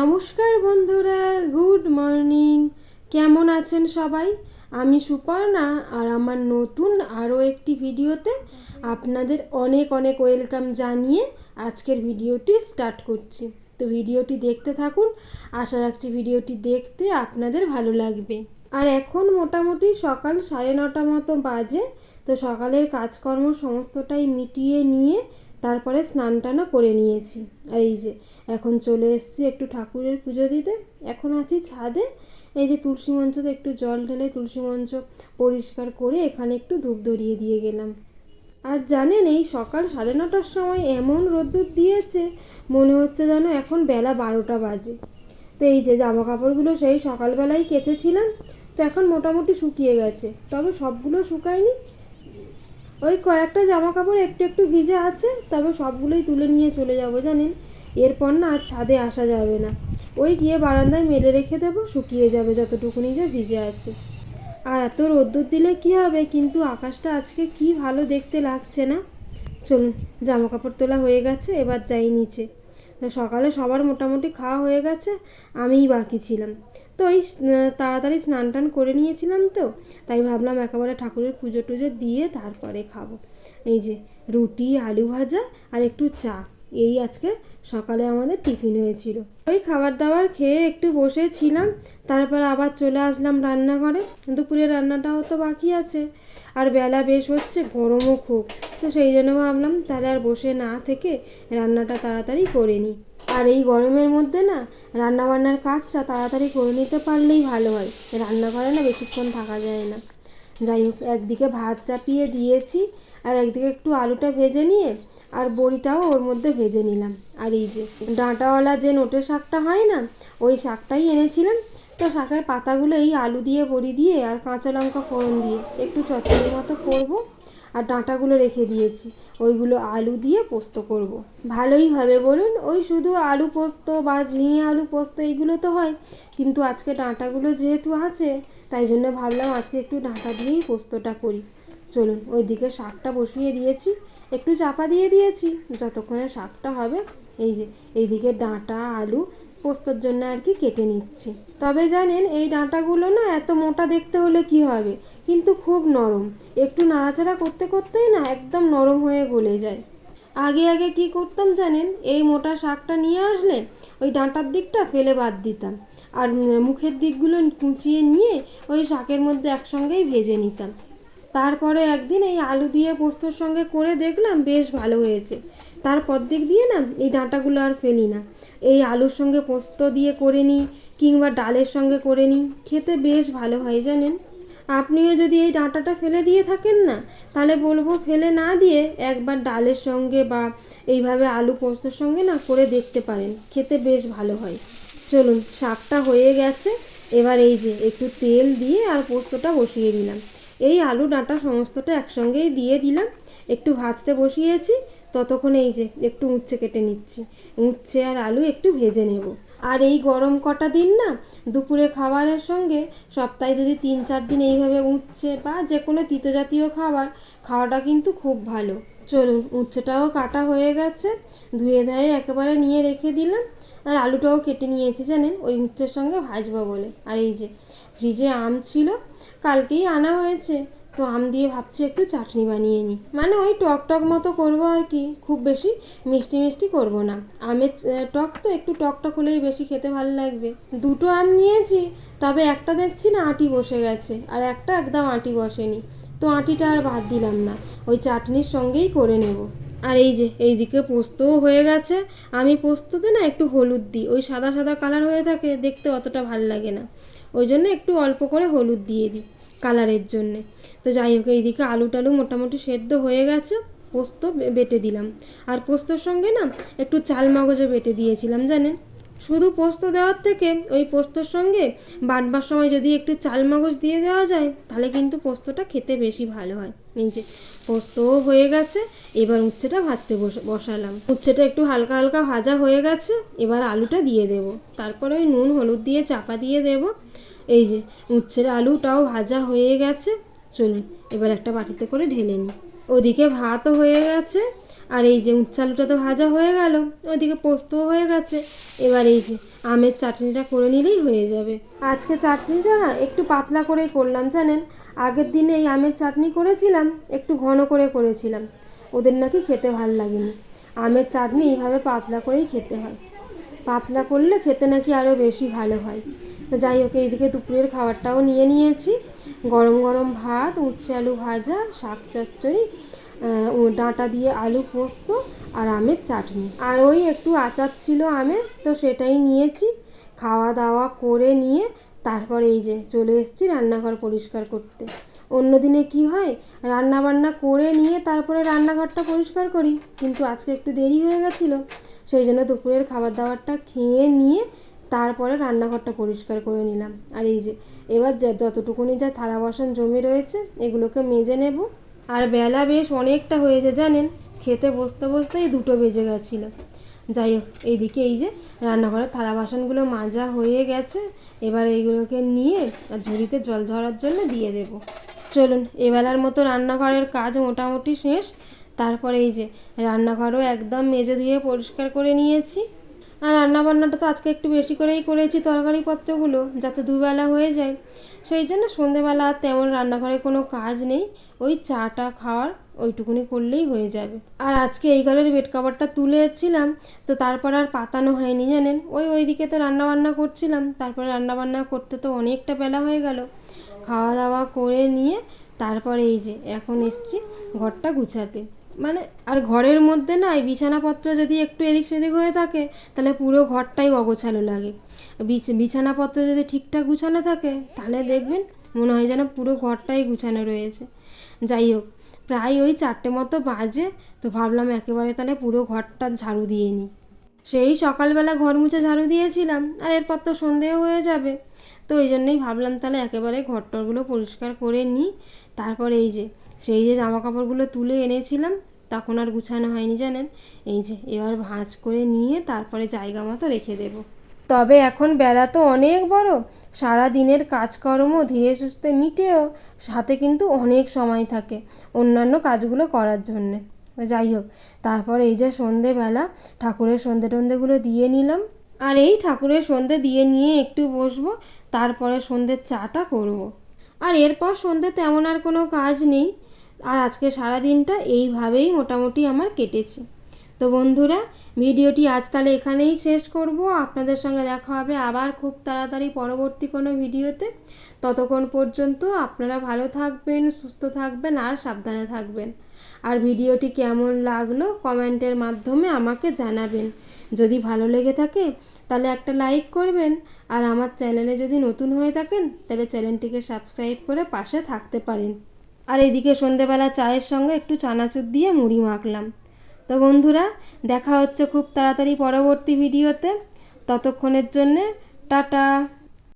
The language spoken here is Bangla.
নমস্কার বন্ধুরা, গুড মর্নিং। কেমন আছেন সবাই? আমি সুপর্ণা আর আমার নতুন আরও একটি ভিডিওতে আপনাদের অনেক অনেক ওয়েলকাম জানিয়ে আজকের ভিডিওটি স্টার্ট করছি। তো ভিডিওটি দেখতে থাকুন, আশা রাখছি ভিডিওটি দেখতে আপনাদের ভালো লাগবে। আর এখন মোটামুটি সকাল সাড়ে নটা মতো বাজে, তো সকালের কাজকর্ম সমস্তটাই মিটিয়ে নিয়ে তারপরে স্নান টানও করে নিয়েছি। আর এই যে, এখন চলে এসেছি একটু ঠাকুরের পুজো দিতে। এখন আছি ছাদে। এই যে তুলসী মঞ্চতে একটু জল ঢেলে তুলসী মঞ্চ পরিষ্কার করে এখানে একটু ধূপ ধরিয়ে দিয়ে গেলাম। আর জানেন, এই সকাল সাড়ে নটার সময় এমন রোদ্দুর দিয়েছে, মনে হচ্ছে যেন এখন বেলা বারোটা বাজে। তো এই যে জামা কাপড়গুলো সেই সকালবেলায় কেচেছিলাম, তো এখন মোটামুটি শুকিয়ে গেছে। তবে সবগুলো শুকায়নি ওই কয়েকটা জামা কাপড় একটু একটু ভিজে আছে, তবে সবগুলোই তুলে নিয়ে চলে যাব, জানেন? এরপর না আর ছাদে আসা যাবে না। ওই গিয়ে বারান্দায় মেলে রেখে দেবো, শুকিয়ে যাবে যতটুকুনি যে ভিজে আছে। আর এত রোদ্দুর দিলে কি হবে? কিন্তু আকাশটা আজকে কি ভালো দেখতে লাগছে না। চলুন জামা কাপড় তোলা হয়ে গেছে, এবার যাই নিচে। সকালে সবার মোটামুটি খাওয়া হয়ে গেছে, আমিই বাকি ছিলাম। তো ওই তাড়াতাড়ি স্নান টান করে নিয়েছিলাম তো, তাই ভাবলাম একেবারে ঠাকুরের পুজো টুজো দিয়ে তারপরে খাব। এই যে রুটি, আলু ভাজা আর একটু চা। এই আজকে সকালে আমাদের টিফিন হয়েছিল। ওই খাবার দাবার খেয়ে একটু বসেছিলাম, তারপর আবার চলে আসলাম রান্নাঘরে। দুপুরে রান্নাটাও তো বাকি আছে। আর বেলা বেশ হচ্ছে, গরমও খুব। তো সেই জন্য ভাবলাম তাহলে আর বসে না থেকে রান্নাটা তাড়াতাড়ি করে নিই। আর এই গরমের মধ্যে না রান্না বান্নার কাজটা তাড়াতাড়ি করে নিতে পারলেই ভালো হয়। রান্নাঘরে না বেশিক্ষণ থাকা যায় না। যাই হোক, একদিকে ভাত চাপিয়ে দিয়েছি, আর একদিকে একটু আলুটা ভেজে নিয়ে আর বড়িটাও ওর মধ্যে ভেজে নিলাম। আর এই যে ডাঁটাওয়ালা যে নোটের শাকটা হয় না, ওই শাকটাই এনেছিলাম। তো শাকের পাতাগুলো এই আলু দিয়ে, বড়ি দিয়ে আর কাঁচা লঙ্কা ফোড়ন দিয়ে একটু চচ্চড়ির মতো করব আর ডাঁটাগুলো রেখে দিয়েছি। ওইগুলো আলু দিয়ে পোস্ত করব। ভালোই হবে বলুন, ওই শুধু আলু পোস্ত বা ঝিঙে আলু পোস্ত এইগুলো তো হয়, কিন্তু আজকে ডাঁটাগুলো যেহেতু আছে, তাই জন্য ভাবলাম আজকে একটু ডাঁটা দিয়েই পোস্তটা করি। চলুন, ওইদিকে শাকটা বসিয়ে দিয়েছি। একটু চাপা দিয়ে দিয়েছি, যতক্ষণে শাকটা হবে। এই যে, এইদিকে ডাঁটা, আলু, পোস্তর জন্য আর কি কেটে নিচ্ছি। তবে জানেন, এই ডাঁটাগুলো না এত মোটা দেখতে হলে কি হবে? কিন্তু খুব নরম। একটু নাড়াচাড়া করতে করতেই না একদম নরম হয়ে গলে যায়। আগে আগে কি করতাম জানেন, এই মোটা শাকটা নিয়ে আসলে ওই ডাঁটার দিকটা ফেলে বাদ দিতাম। আর মুখের দিকগুলো কুচিয়ে নিয়ে ওই শাকের মধ্যে একসঙ্গেই ভেজে নিতাম। তারপরে একদিন এই আলু দিয়ে পোস্তর সঙ্গে করে দেখলাম বেশ ভালো হয়েছে। তারপর দিক দিয়ে না এই ডাঁটাগুলো আর ফেলি না। এই আলুর সঙ্গে পোস্ত দিয়ে করে নিই কিংবা ডালের সঙ্গে করে নিই, খেতে বেশ ভালো হয় জানেন। আপনিও যদি এই ডাঁটাটা ফেলে দিয়ে থাকেন না, তাহলে বলব ফেলে না দিয়ে একবার ডালের সঙ্গে বা এইভাবে আলু পোস্তর সঙ্গে না করে দেখতে পারেন, খেতে বেশ ভালো হয়। চলুন, শাকটা হয়ে গেছে। এবার এই যে একটু তেল দিয়ে আর পোস্তটা বসিয়ে দিলাম। এই আলু ডাঁটা সমস্তটা একসঙ্গেই দিয়ে দিলাম। একটু ভাজতে বসিয়েছি, ততক্ষণ এই যে একটু উচ্ছে কেটে নিচ্ছি। উচ্ছে আর আলু একটু ভেজে নেব। আর এই গরম কটা দিন না, দুপুরে খাবারের সঙ্গে সপ্তাহে যদি তিন চার দিন এইভাবে উচ্ছে বা যে কোনো তিতো জাতীয় খাবার, খাওয়াটা কিন্তু খুব ভালো। চলুন, উচ্ছেটাও কাটা হয়ে গেছে, ধুয়ে ধুয়ে একেবারে নিয়ে রেখে দিলাম। আর আলুটাও কেটে নিয়েছি জানেন, ওই উচ্ছের সঙ্গে ভাজবো বলে। আর এই যে ফ্রিজে আম ছিল কালকেই আনা হয়েছে। তো আম দিয়ে ভাবছি একটু চাটনি বানিয়ে নিই মানে ওই টক টক মতো করব আর কি, খুব বেশি মিষ্টি মিষ্টি করব না। আমের টক তো একটু টক টক হলেই বেশি খেতে ভালো লাগবে। দুটো আম নিয়েছি, তবে একটা দেখছি না আটি বসে গেছে, আর একটা একদম আটি বসেনি। তো আটিটা আর বাদ দিলাম না, ওই চাটনির সঙ্গেই করে নেব। আর এই যে, এইদিকে পোস্তও হয়ে গেছে। আমি পোস্ততে না একটু হলুদ দিই, ওই সাদা সাদা কালার হয়ে থাকে, দেখতে অতটা ভালো লাগে না। ওই জন্য একটু অল্প করে হলুদ দিয়ে দিই। কালারের জন্যে। তো যাই হোক, এইদিকে আলু টালু মোটামুটি সেদ্ধ হয়ে গেছে, পোস্ত বেটে দিলাম। আর পোস্তর সঙ্গে না, একটু চাল মগজও বেটে দিয়েছিলাম, জানেন? শুধু পোস্ত দেওয়ার থেকে ওই পোস্তর সঙ্গে বাটবার সময় যদি একটু চাল মগজ দিয়ে দেওয়া যায়, তাহলে কিন্তু পোস্তটা খেতে বেশি ভালো হয়। এই যে পোস্তও হয়ে গেছে, এবার উচ্ছেটা ভাজতে বস- বসালাম। উচ্ছেটা একটু হালকা হালকা ভাজা হয়ে গেছে, এবার আলুটা দিয়ে দেব। তারপরে ওই নুন, হলুদ দিয়ে চাপা দিয়ে দেব। এই যে উচ্ছের আলুটাও ভাজা হয়ে গেছে। চলুন, এবার একটা বাটিতে করে ঢেলে নিই। ওদিকে ভাতও হয়ে গেছে, আর এই যে উচ্ছে আলুটা তো ভাজা হয়ে গেল, ওদিকে পোস্তও হয়ে গেছে। এবার এই যে আমের চাটনিটা করে নিলেই হয়ে যাবে। আজকে চাটনিটা না একটু পাতলা করেই করলাম, জানেন? আগের দিনে এই আমের চাটনি করেছিলাম, একটু ঘন করে করেছিলাম। ওদের নাকি খেতে ভালো লাগেনি। আমের চাটনি এইভাবে পাতলা করেই খেতে হয়। পাতলা করলে খেতে নাকি আরও বেশি ভালো হয়। যাই হোক, এইদিকে দুপুরের খাবারটাও নিয়ে নিয়েছি। গরম গরম ভাত, উচ্ছে আলু ভাজা, শাক চচ্চড়ি ডাঁটা দিয়ে আলু পোস্ত আর আমের চাটনি। আর ওই একটু আচার ছিল আমের, তো সেটাই নিয়েছি। খাওয়া দাওয়া করে নিয়ে তারপর এই যে চলে এসেছি রান্নাঘর পরিষ্কার করতে। অন্য দিনে কি হয় রান্না বান্না করে নিয়ে তারপরে রান্নাঘরটা পরিষ্কার করি, কিন্তু আজকে একটু দেরি হয়ে গেছিল। সেই জন্য দুপুরের খাবার দাবারটা খেয়ে নিয়ে তারপরে রান্নাঘরটা পরিষ্কার করে নিলাম। আর এই যে, এবার যতটুকুনি যা থালা বাসন জমে রয়েছে, এগুলোকে মেজে নেব। আর বেলা বেশ অনেকটা হয়েছে জানেন, খেতে বসতে বসতেই দুটো বেজে গেছিল। যাই হোক, এইদিকে এই যে, রান্নাঘরের থালা বাসনগুলো মাজা হয়ে গেছে। এবার এইগুলোকে নিয়ে ঝুড়িতে জল ঝরার জন্য দিয়ে দেব। চলুন, এবেলার মতো রান্নাঘরের কাজ মোটামুটি শেষ। তারপরে এই যে, রান্নাঘরও একদম মেজে ধুয়ে পরিষ্কার করে নিয়েছি। আর রান্নাবান্নাটা তো আজকে একটু বেশি করেই করেছি তরকারিপত্রগুলো যাতে দুবেলা হয়ে যায়। সেই জন্য সন্ধেবেলা আর তেমন রান্নাঘরে কোনো কাজ নেই, ওই চাটা খাওয়ার ওইটুকুনি করলেই হয়ে যাবে। আর আজকে এই ঘরের বেড কাভারটা তুলে এসেছিলাম, তো তারপর আর পাতানো হয়নি জানেন? ওই ওইদিকে তো রান্নাবান্না করছিলাম, তারপরে রান্নাবান্না করতে তো অনেকটা বেলা হয়ে গেল। খাওয়া দাওয়া করে নিয়ে তারপরে এই যে এখন এসছি ঘরটা গুছাতে। মানে আর ঘরের মধ্যে না, এই বিছানাপত্র যদি একটু এদিক সেদিক হয়ে থাকে, তাহলে পুরো ঘরটাই অগোছালো লাগে। বিছ- বিছানাপত্র যদি ঠিকঠাক গুছানো থাকে, তাহলে দেখবেন মনে হয় যেন পুরো ঘরটাই গুছানো রয়েছে। যাই হোক, প্রায় ওই চারটে মতো বাজে, তো ভাবলাম একেবারে তাহলে পুরো ঘরটা ঝাড়ু দিয়ে নিই। সেই সকালবেলা ঘর মুছে ঝাড়ু দিয়েছিলাম, আর এরপর তো সন্ধেও হয়ে যাবে। তো ওই জন্যই ভাবলাম তাহলে একেবারে ঘরটরগুলো পরিষ্কার করে নিই। তারপরে এই যে, সেই যে জামা কাপড়গুলো তুলে এনেছিলাম তখন আর গুছানো হয়নি জানেন? এই যে, এবার ভাঁজ করে নিয়ে তারপরে জায়গা মতো রেখে দেব। তবে এখন বেলা তো অনেক বড়। সারা দিনের কাজকর্ম ধীরে সুস্থে মিটেও সাথে কিন্তু অনেক সময় থাকে অন্যান্য কাজগুলো করার জন্যে। যাই হোক, তারপর এই যে সন্ধেবেলা ঠাকুরের সন্ধে টন্ধেগুলো দিয়ে নিলাম। আর এই ঠাকুরের সন্ধে দিয়ে নিয়ে একটু বসবো, তারপরে সন্ধ্যের চাটা করব। আর এরপর সন্ধে তেমন আর কোনো কাজ নেই। আর আজকে সারা দিনটা এইভাবেই মোটামুটি আমার কেটেছে। তো বন্ধুরা, ভিডিওটি আজ তাহলে এখানেই শেষ করব। আপনাদের সঙ্গে দেখা হবে আবার খুব তাড়াতাড়ি পরবর্তী কোনো ভিডিওতে। ততক্ষণ পর্যন্ত আপনারা ভালো থাকবেন, সুস্থ থাকবেন আর সাবধানে থাকবেন। আর ভিডিওটি কেমন লাগল কমেন্টের মাধ্যমে আমাকে জানাবেন। যদি ভালো লেগে থাকে তাহলে একটা লাইক করবেন। আর আমার চ্যানেলে যদি নতুন হয়ে থাকেন তাহলে চ্যানেলটিকে সাবস্ক্রাইব করে পাশে থাকতে পারেন। আর এদিকে সন্ধেবেলা চায়ের সঙ্গে একটু চানাচুর দিয়ে মুড়ি মাখলাম। তো বন্ধুরা, দেখা হচ্ছে খুব তাড়াতাড়ি পরবর্তী ভিডিওতে। ততক্ষণের জন্যে টাটা।